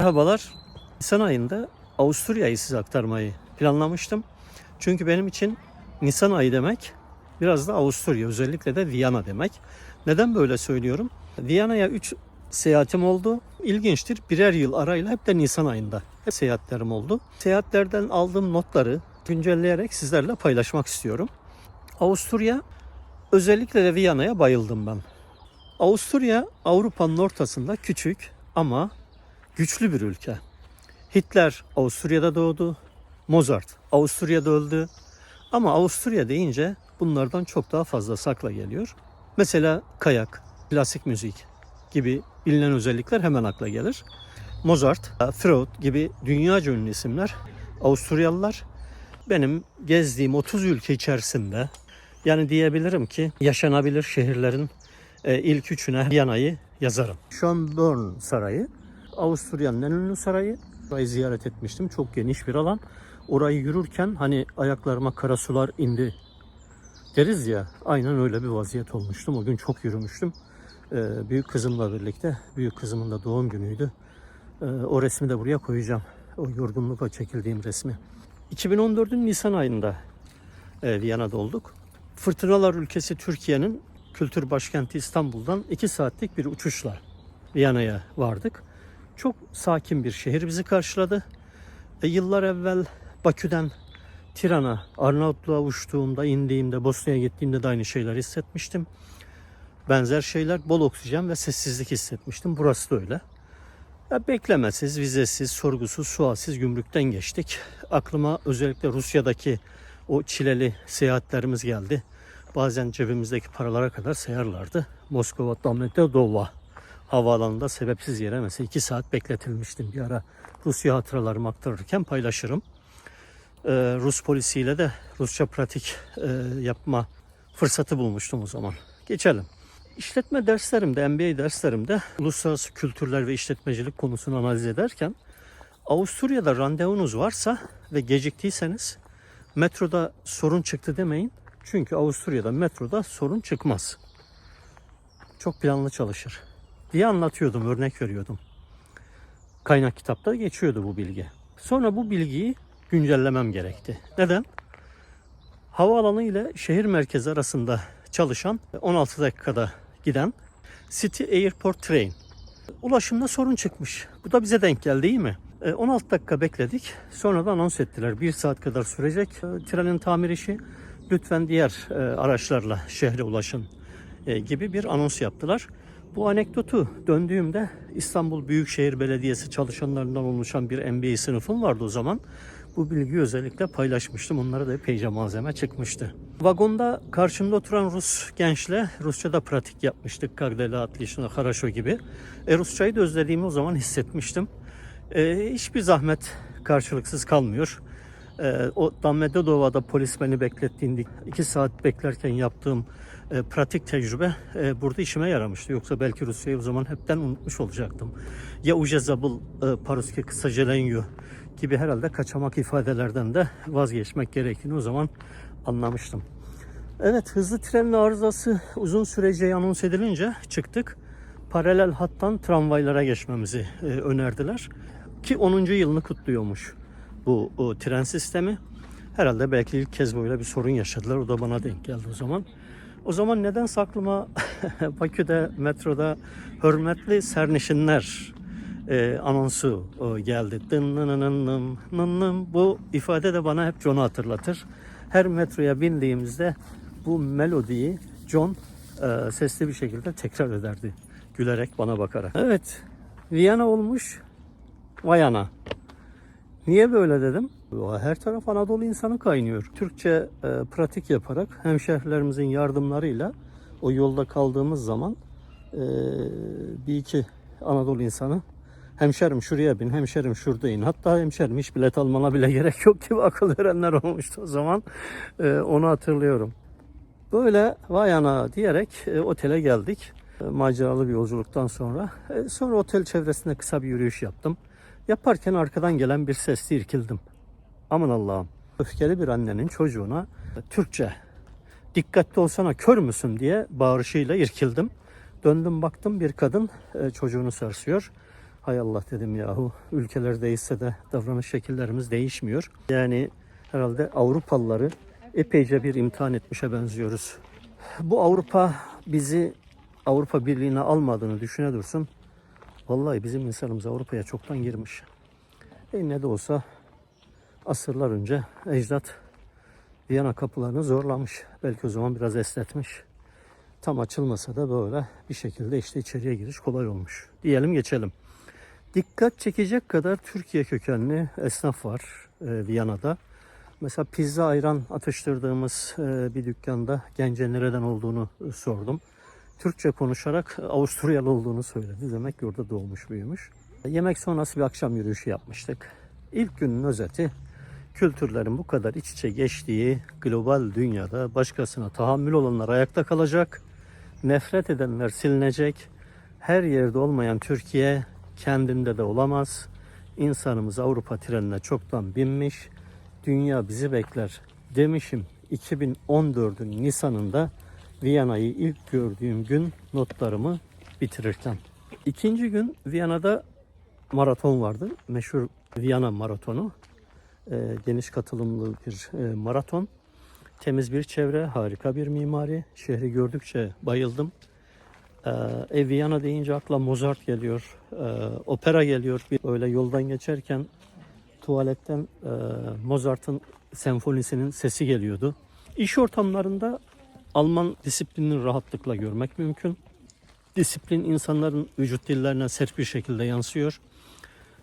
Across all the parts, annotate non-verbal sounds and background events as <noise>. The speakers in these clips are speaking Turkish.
Merhabalar. Nisan ayında Avusturya'yı size aktarmayı planlamıştım. Çünkü benim için Nisan ayı demek biraz da Avusturya özellikle de Viyana demek. Neden böyle söylüyorum? Viyana'ya 3 seyahatim oldu. İlginçtir. Birer yıl arayla hep de Nisan ayında hep seyahatlerim oldu. Seyahatlerden aldığım notları güncelleyerek sizlerle paylaşmak istiyorum. Avusturya özellikle de Viyana'ya bayıldım ben. Avusturya Avrupa'nın ortasında küçük ama güçlü bir ülke. Hitler Avusturya'da doğdu. Mozart Avusturya'da öldü. Ama Avusturya deyince bunlardan çok daha fazla sakla geliyor. Mesela kayak, klasik müzik gibi bilinen özellikler hemen akla gelir. Mozart, Freud gibi dünyaca ünlü isimler Avusturyalılar. Benim gezdiğim 30 ülke içerisinde yani diyebilirim ki yaşanabilir şehirlerin e, ilk üçüne Viyana'yı yazarım. Schönbrunn Sarayı, Avusturya'nın en ünlü sarayı. Orayı ziyaret etmiştim. Çok geniş bir alan. Orayı yürürken hani ayaklarıma kara sular indi deriz ya. Aynen öyle bir vaziyet olmuştum. O gün çok yürümüştüm. Ee, büyük kızımla birlikte. Büyük kızımın da doğum günüydü. Ee, o resmi de buraya koyacağım. O yorgunlukla çekildiğim resmi. 2014'ün Nisan ayında e, Viyana'da olduk. Fırtınalar ülkesi Türkiye'nin kültür başkenti İstanbul'dan 2 saatlik bir uçuşla Viyana'ya vardık. Çok sakin bir şehir bizi karşıladı. E, yıllar evvel Bakü'den Tiran'a, Arnavutluğa uçtuğumda, indiğimde, Bosna'ya gittiğimde de aynı şeyler hissetmiştim. Benzer şeyler, bol oksijen ve sessizlik hissetmiştim. Burası da öyle. Ya beklemesiz, vizesiz, sorgusuz, sualsiz gümrükten geçtik. Aklıma özellikle Rusya'daki o çileli seyahatlerimiz geldi. Bazen cebimizdeki paralara kadar sayarlardı. Moskova, Domodedovo havaalanında sebepsiz yere mesela 2 saat bekletilmiştim. Bir ara Rusya hatıralarımı aktarırken paylaşırım. Ee, Rus polisiyle de Rusça pratik e, yapma fırsatı bulmuştum o zaman. Geçelim. İşletme derslerimde, MBA derslerimde uluslararası kültürler ve işletmecilik konusunu analiz ederken Avusturya'da randevunuz varsa ve geciktiyseniz metroda sorun çıktı demeyin. Çünkü Avusturya'da metroda sorun çıkmaz. Çok planlı çalışır diye anlatıyordum, örnek veriyordum. Kaynak kitapta geçiyordu bu bilgi. Sonra bu bilgiyi güncellemem gerekti. Neden? Havaalanı ile şehir merkezi arasında çalışan 16 dakikada giden City Airport Train. Ulaşımda sorun çıkmış. Bu da bize denk geldi değil mi? E, 16 dakika bekledik. Sonra da anons ettiler. Bir saat kadar sürecek e, trenin tamir işi. Lütfen diğer e, araçlarla şehre ulaşın e, gibi bir anons yaptılar. Bu anekdotu döndüğümde İstanbul Büyükşehir Belediyesi çalışanlarından oluşan bir MBA sınıfım vardı o zaman. Bu bilgiyi özellikle paylaşmıştım. Onlara da epeyce malzeme çıkmıştı. Vagonda karşımda oturan Rus gençle Rusça'da pratik yapmıştık. Kardela, Atlişna, Haraşo gibi. E, Rusçayı da özlediğimi o zaman hissetmiştim. E, hiçbir zahmet karşılıksız kalmıyor. E, o Damedodova'da polis beni beklettiğinde iki saat beklerken yaptığım e, pratik tecrübe e, burada işime yaramıştı. Yoksa belki Rusya'yı o zaman hepten unutmuş olacaktım. Ya uje zabıl e, paruski kısa jelenyu gibi herhalde kaçamak ifadelerden de vazgeçmek gerektiğini o zaman anlamıştım. Evet hızlı trenin arızası uzun süreceği anons edilince çıktık. Paralel hattan tramvaylara geçmemizi e, önerdiler. Ki 10. yılını kutluyormuş bu o, tren sistemi. Herhalde belki ilk kez böyle bir sorun yaşadılar. O da bana denk geldi o zaman. O zaman neden aklıma <laughs> Bakü'de metroda hürmetli sernişinler e, anonsu e, geldi. Dın. Bu ifade de bana hep John'u hatırlatır. Her metroya bindiğimizde bu melodiyi John e, sesli bir şekilde tekrar ederdi. Gülerek bana bakarak. Evet. Viyana olmuş. Vayana. Niye böyle dedim? Her taraf Anadolu insanı kaynıyor. Türkçe e, pratik yaparak hemşehrilerimizin yardımlarıyla o yolda kaldığımız zaman e, bir iki Anadolu insanı hemşerim şuraya bin, hemşerim şurada in. Hatta hemşerim hiç bilet almana bile gerek yok gibi akıl verenler <laughs> olmuştu o zaman. E, onu hatırlıyorum. Böyle vay ana diyerek e, otele geldik. E, maceralı bir yolculuktan sonra. E, sonra otel çevresinde kısa bir yürüyüş yaptım. Yaparken arkadan gelen bir sesle irkildim. Aman Allah'ım. Öfkeli bir annenin çocuğuna Türkçe dikkatli olsana kör müsün diye bağırışıyla irkildim. Döndüm baktım bir kadın e, çocuğunu sarsıyor. Hay Allah dedim yahu. Ülkeler değişse de davranış şekillerimiz değişmiyor. Yani herhalde Avrupalıları epeyce bir imtihan etmişe benziyoruz. Bu Avrupa bizi Avrupa Birliği'ne almadığını düşüne dursun. Vallahi bizim insanımız Avrupa'ya çoktan girmiş. E ne de olsa asırlar önce ecdat Viyana kapılarını zorlamış. Belki o zaman biraz esnetmiş. Tam açılmasa da böyle bir şekilde işte içeriye giriş kolay olmuş. Diyelim geçelim. Dikkat çekecek kadar Türkiye kökenli esnaf var e, Viyana'da. Mesela pizza ayran atıştırdığımız e, bir dükkanda gence nereden olduğunu e, sordum. Türkçe konuşarak Avusturyalı olduğunu söyledi. Demek ki orada doğmuş büyümüş. Yemek sonrası bir akşam yürüyüşü yapmıştık. İlk günün özeti kültürlerin bu kadar iç içe geçtiği global dünyada başkasına tahammül olanlar ayakta kalacak, nefret edenler silinecek, her yerde olmayan Türkiye kendinde de olamaz. İnsanımız Avrupa trenine çoktan binmiş, dünya bizi bekler demişim 2014'ün Nisan'ında Viyana'yı ilk gördüğüm gün notlarımı bitirirken. İkinci gün Viyana'da maraton vardı. Meşhur Viyana maratonu. Ee, geniş katılımlı bir e, maraton. Temiz bir çevre, harika bir mimari. Şehri gördükçe bayıldım. Ee, e, Viyana deyince akla Mozart geliyor, e, opera geliyor. Bir öyle yoldan geçerken tuvaletten e, Mozart'ın senfonisinin sesi geliyordu. İş ortamlarında Alman disiplinini rahatlıkla görmek mümkün. Disiplin insanların vücut dillerine sert bir şekilde yansıyor.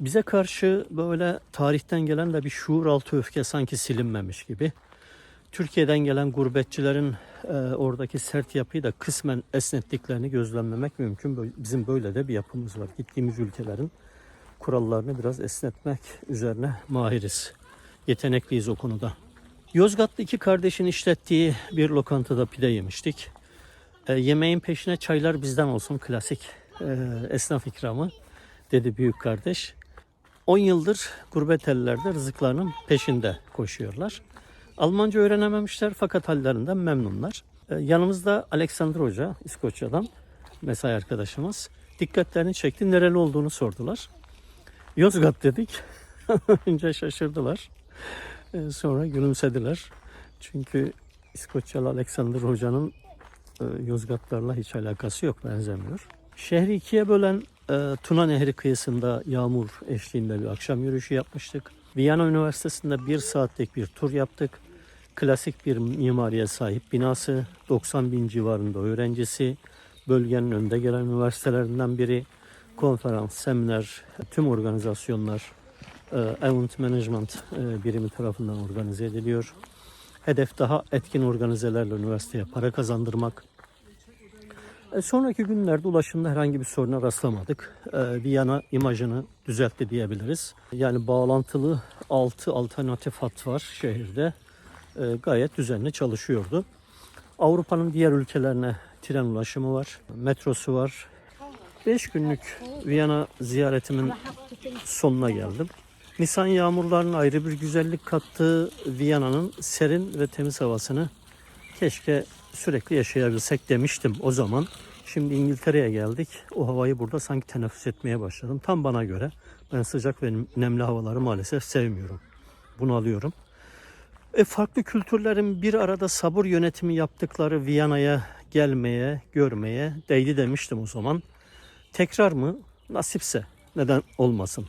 Bize karşı böyle tarihten gelen de bir şuur altı öfke sanki silinmemiş gibi. Türkiye'den gelen gurbetçilerin e, oradaki sert yapıyı da kısmen esnettiklerini gözlemlemek mümkün. Bizim böyle de bir yapımız var. Gittiğimiz ülkelerin kurallarını biraz esnetmek üzerine mahiriz. Yetenekliyiz o konuda. Yozgat'ta iki kardeşin işlettiği bir lokantada pide yemiştik. E, yemeğin peşine çaylar bizden olsun klasik e, esnaf ikramı dedi büyük kardeş. 10 yıldır gurbet ellerde rızıklarının peşinde koşuyorlar. Almanca öğrenememişler fakat hallerinden memnunlar. E, yanımızda Alexander Hoca İskoçya'dan mesai arkadaşımız dikkatlerini çekti. Nereli olduğunu sordular. Yozgat dedik. <laughs> Önce şaşırdılar. E, sonra gülümsediler. Çünkü İskoçyalı Alexander Hoca'nın e, Yozgatlarla hiç alakası yok, benzemiyor. Şehri ikiye bölen e, Tuna Nehri kıyısında yağmur eşliğinde bir akşam yürüyüşü yapmıştık. Viyana Üniversitesi'nde bir saatlik bir tur yaptık. Klasik bir mimariye sahip binası, 90 bin civarında öğrencisi, bölgenin önde gelen üniversitelerinden biri. Konferans, seminer, tüm organizasyonlar Event Management e, birimi tarafından organize ediliyor. Hedef daha etkin organizelerle üniversiteye para kazandırmak. E, sonraki günlerde ulaşımda herhangi bir soruna rastlamadık. E, Viyana imajını düzeltti diyebiliriz. Yani bağlantılı 6 alternatif hat var şehirde. E, gayet düzenli çalışıyordu. Avrupa'nın diğer ülkelerine tren ulaşımı var, metrosu var. 5 günlük Viyana ziyaretimin sonuna geldim. Nisan yağmurlarının ayrı bir güzellik kattığı Viyana'nın serin ve temiz havasını keşke sürekli yaşayabilsek demiştim o zaman. Şimdi İngiltere'ye geldik. O havayı burada sanki teneffüs etmeye başladım. Tam bana göre. Ben sıcak ve nemli havaları maalesef sevmiyorum. Bunu alıyorum. E, farklı kültürlerin bir arada sabır yönetimi yaptıkları Viyana'ya gelmeye, görmeye değdi demiştim o zaman. Tekrar mı? Nasipse. Neden olmasın?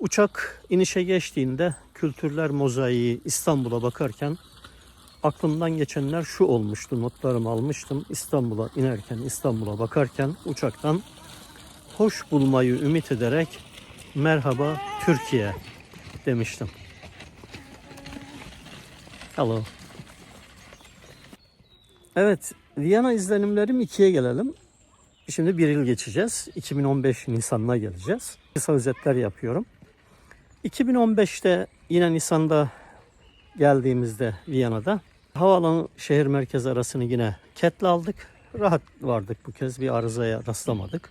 Uçak inişe geçtiğinde kültürler mozaiği İstanbul'a bakarken aklımdan geçenler şu olmuştu. Notlarımı almıştım. İstanbul'a inerken, İstanbul'a bakarken uçaktan hoş bulmayı ümit ederek merhaba Türkiye demiştim. Hello. Evet, Viyana izlenimlerim ikiye gelelim. Şimdi bir yıl geçeceğiz. 2015 Nisan'ına geleceğiz. Kısa özetler yapıyorum. 2015'te yine Nisan'da geldiğimizde Viyana'da havaalanı şehir merkezi arasını yine ketle aldık. Rahat vardık bu kez bir arızaya rastlamadık.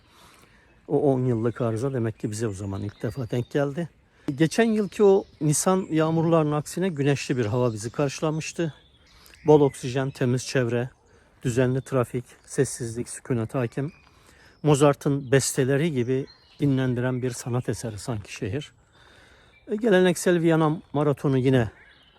O 10 yıllık arıza demek ki bize o zaman ilk defa denk geldi. Geçen yılki o Nisan yağmurlarının aksine güneşli bir hava bizi karşılamıştı. Bol oksijen, temiz çevre, düzenli trafik, sessizlik, sükunet hakim. Mozart'ın besteleri gibi dinlendiren bir sanat eseri sanki şehir. E, geleneksel Viyana maratonu yine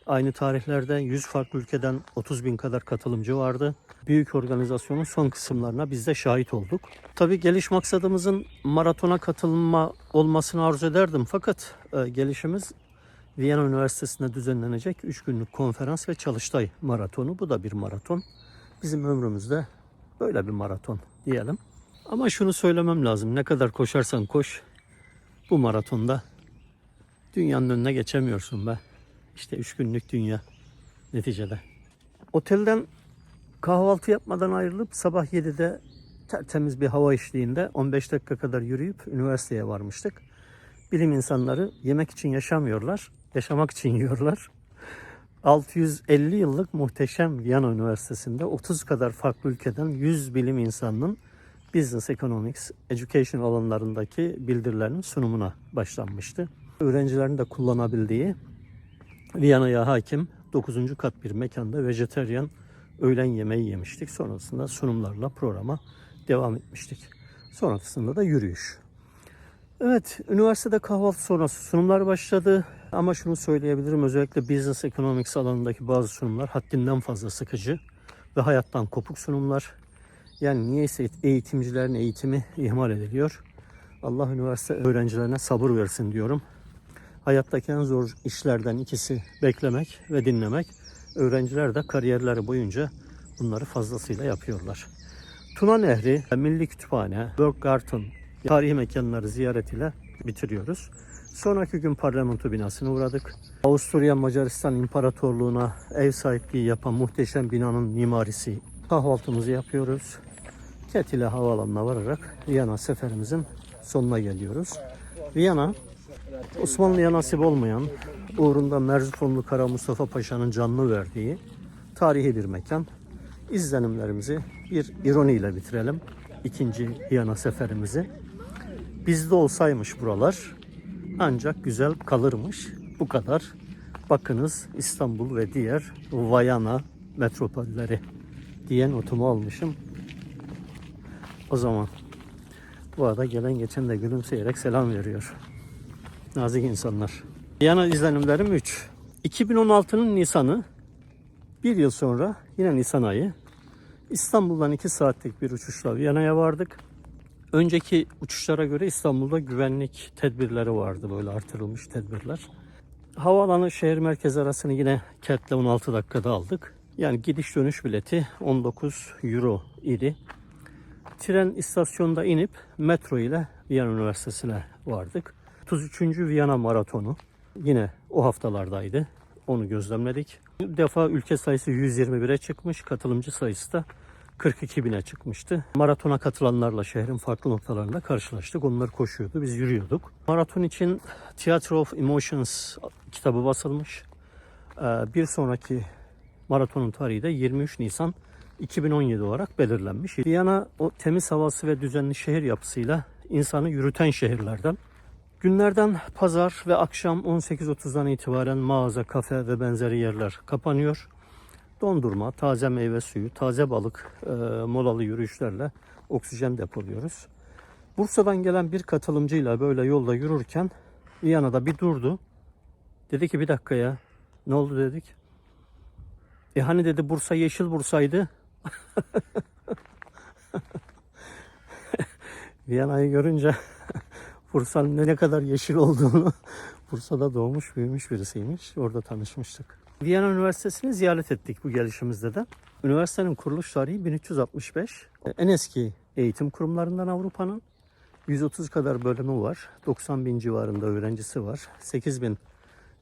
aynı tarihlerde 100 farklı ülkeden 30 bin kadar katılımcı vardı. Büyük organizasyonun son kısımlarına biz de şahit olduk. Tabii geliş maksadımızın maratona katılma olmasını arzu ederdim fakat e, gelişimiz Viyana Üniversitesi'nde düzenlenecek 3 günlük konferans ve çalıştay maratonu. Bu da bir maraton. Bizim ömrümüzde böyle bir maraton diyelim. Ama şunu söylemem lazım. Ne kadar koşarsan koş bu maratonda dünyanın önüne geçemiyorsun be. İşte 3 günlük dünya neticede. Otelden kahvaltı yapmadan ayrılıp sabah 7'de tertemiz bir hava eşliğinde 15 dakika kadar yürüyüp üniversiteye varmıştık. Bilim insanları yemek için yaşamıyorlar, yaşamak için yiyorlar. 650 yıllık muhteşem Viyana Üniversitesi'nde 30 kadar farklı ülkeden 100 bilim insanının Business Economics, Education alanlarındaki bildirilerinin sunumuna başlanmıştı. Öğrencilerin de kullanabildiği Viyana'ya hakim 9. kat bir mekanda vejeteryan öğlen yemeği yemiştik. Sonrasında sunumlarla programa devam etmiştik. Sonrasında da yürüyüş. Evet, üniversitede kahvaltı sonrası sunumlar başladı. Ama şunu söyleyebilirim, özellikle business economics alanındaki bazı sunumlar haddinden fazla sıkıcı ve hayattan kopuk sunumlar. Yani niyeyse eğitimcilerin eğitimi ihmal ediliyor. Allah üniversite öğrencilerine sabır versin diyorum. Hayattaki en zor işlerden ikisi beklemek ve dinlemek. Öğrenciler de kariyerleri boyunca bunları fazlasıyla yapıyorlar. Tuna Nehri, Milli Kütüphane, Berggarten, tarihi mekanları ziyaret ile bitiriyoruz. Sonraki gün parlamento binasına uğradık. Avusturya Macaristan İmparatorluğu'na ev sahipliği yapan muhteşem binanın mimarisi. Kahvaltımızı yapıyoruz. Ketile havaalanına vararak Viyana seferimizin sonuna geliyoruz. Viyana, Osmanlı'ya nasip olmayan, uğrunda Merzifonlu Kara Mustafa Paşa'nın canını verdiği tarihi bir mekan. İzlenimlerimizi bir ironiyle bitirelim. İkinci Viyana seferimizi. Bizde olsaymış buralar ancak güzel kalırmış. Bu kadar. Bakınız İstanbul ve diğer Vayana metropolleri diyen otumu almışım. O zaman bu arada gelen geçen de gülümseyerek selam veriyor. Nazik insanlar. Viyana izlenimlerim 3. 2016'nın Nisan'ı bir yıl sonra yine Nisan ayı İstanbul'dan 2 saatlik bir uçuşla Viyana'ya vardık. Önceki uçuşlara göre İstanbul'da güvenlik tedbirleri vardı böyle artırılmış tedbirler. Havaalanı şehir merkezi arasını yine Ket'le 16 dakikada aldık. Yani gidiş dönüş bileti 19 euro idi. Tren istasyonda inip metro ile Viyana Üniversitesi'ne vardık. 33. Viyana Maratonu yine o haftalardaydı. Onu gözlemledik. Bu defa ülke sayısı 121'e çıkmış, katılımcı sayısı da 42 bine çıkmıştı. Maratona katılanlarla şehrin farklı noktalarında karşılaştık. Onlar koşuyordu, biz yürüyorduk. Maraton için Theatre of Emotions kitabı basılmış. Ee, Bir sonraki maratonun tarihi de 23 Nisan 2017 olarak belirlenmiş. Viyana o temiz havası ve düzenli şehir yapısıyla insanı yürüten şehirlerden. Günlerden pazar ve akşam 18.30'dan itibaren mağaza, kafe ve benzeri yerler kapanıyor. Dondurma, taze meyve suyu, taze balık e, molalı yürüyüşlerle oksijen depoluyoruz. Bursa'dan gelen bir katılımcıyla böyle yolda yürürken Viyana'da bir durdu. Dedi ki bir dakika ya ne oldu dedik. E hani dedi Bursa yeşil Bursa'ydı. <laughs> Viyana'yı görünce Bursa'nın ne- kadar yeşil olduğunu <laughs> Bursa'da doğmuş büyümüş birisiymiş. Orada tanışmıştık. Viyana Üniversitesi'ni ziyaret ettik bu gelişimizde de. Üniversitenin kuruluş tarihi 1365. En eski eğitim kurumlarından Avrupa'nın. 130 kadar bölümü var. 90 bin civarında öğrencisi var. 8 bin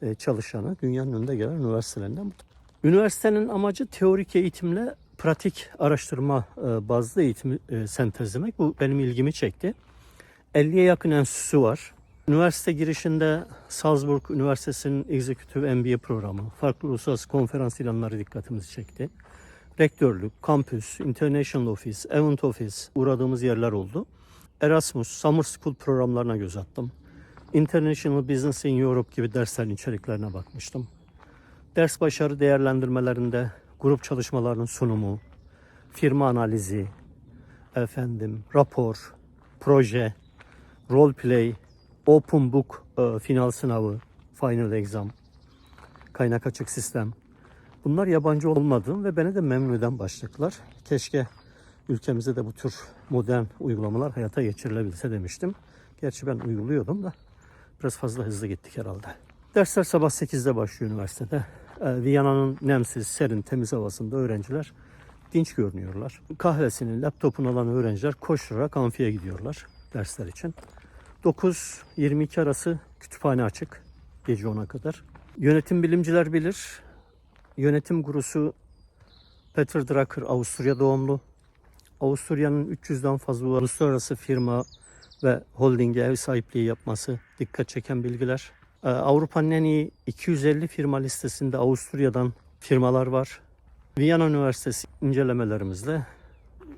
e, çalışanı dünyanın önde gelen üniversitelerinden. Üniversitenin amacı teorik eğitimle pratik araştırma e, bazlı eğitimi e, sentezlemek. Bu benim ilgimi çekti. 50'ye yakın enstitüsü var. Üniversite girişinde Salzburg Üniversitesi'nin Executive MBA programı, farklı uluslararası konferans ilanları dikkatimizi çekti. Rektörlük, kampüs, International Office, Event Office uğradığımız yerler oldu. Erasmus, Summer School programlarına göz attım. International Business in Europe gibi derslerin içeriklerine bakmıştım. Ders başarı değerlendirmelerinde grup çalışmalarının sunumu, firma analizi, efendim rapor, proje, role play, open book e, final sınavı, final exam, kaynak açık sistem. Bunlar yabancı olmadığım ve beni de memnun eden başlıklar. Keşke ülkemizde de bu tür modern uygulamalar hayata geçirilebilse demiştim. Gerçi ben uyguluyordum da biraz fazla hızlı gittik herhalde. Dersler sabah 8'de başlıyor üniversitede. Ee, Viyana'nın nemsiz, serin, temiz havasında öğrenciler dinç görünüyorlar. Kahvesini, laptopunu alan öğrenciler koşturarak amfiye gidiyorlar dersler için. 9-22 arası kütüphane açık gece 10'a kadar. Yönetim bilimciler bilir. Yönetim gurusu Peter Drucker Avusturya doğumlu. Avusturya'nın 300'den fazla uluslararası firma ve holdinge ev sahipliği yapması dikkat çeken bilgiler. Ee, Avrupa'nın en iyi 250 firma listesinde Avusturya'dan firmalar var. Viyana Üniversitesi incelemelerimizle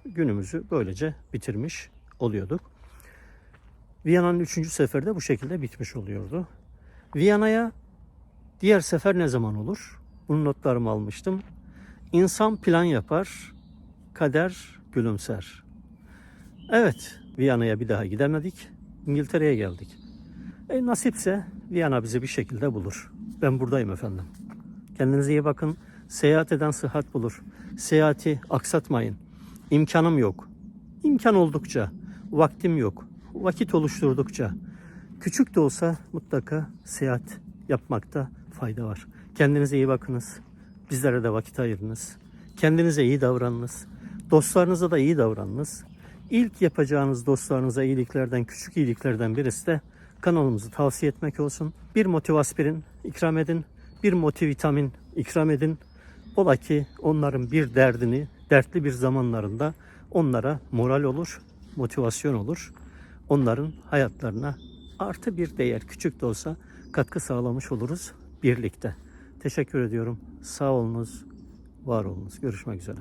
günümüzü böylece bitirmiş oluyorduk. Viyana'nın üçüncü seferi de bu şekilde bitmiş oluyordu. Viyana'ya diğer sefer ne zaman olur? Bunun notlarımı almıştım. İnsan plan yapar, kader gülümser. Evet, Viyana'ya bir daha gidemedik. İngiltere'ye geldik. E, nasipse Viyana bizi bir şekilde bulur. Ben buradayım efendim. Kendinize iyi bakın. Seyahat eden sıhhat bulur. Seyahati aksatmayın. İmkanım yok. İmkan oldukça, vaktim yok. Vakit oluşturdukça, küçük de olsa mutlaka seyahat yapmakta fayda var. Kendinize iyi bakınız. Bizlere de vakit ayırınız. Kendinize iyi davranınız. Dostlarınıza da iyi davranınız. İlk yapacağınız dostlarınıza iyiliklerden, küçük iyiliklerden birisi de kanalımızı tavsiye etmek olsun. Bir motivaspirin ikram edin. Bir motivitamin ikram edin. Ola ki onların bir derdini, dertli bir zamanlarında onlara moral olur, motivasyon olur. Onların hayatlarına artı bir değer, küçük de olsa katkı sağlamış oluruz birlikte. Teşekkür ediyorum. Sağ olunuz, var olunuz. Görüşmek üzere.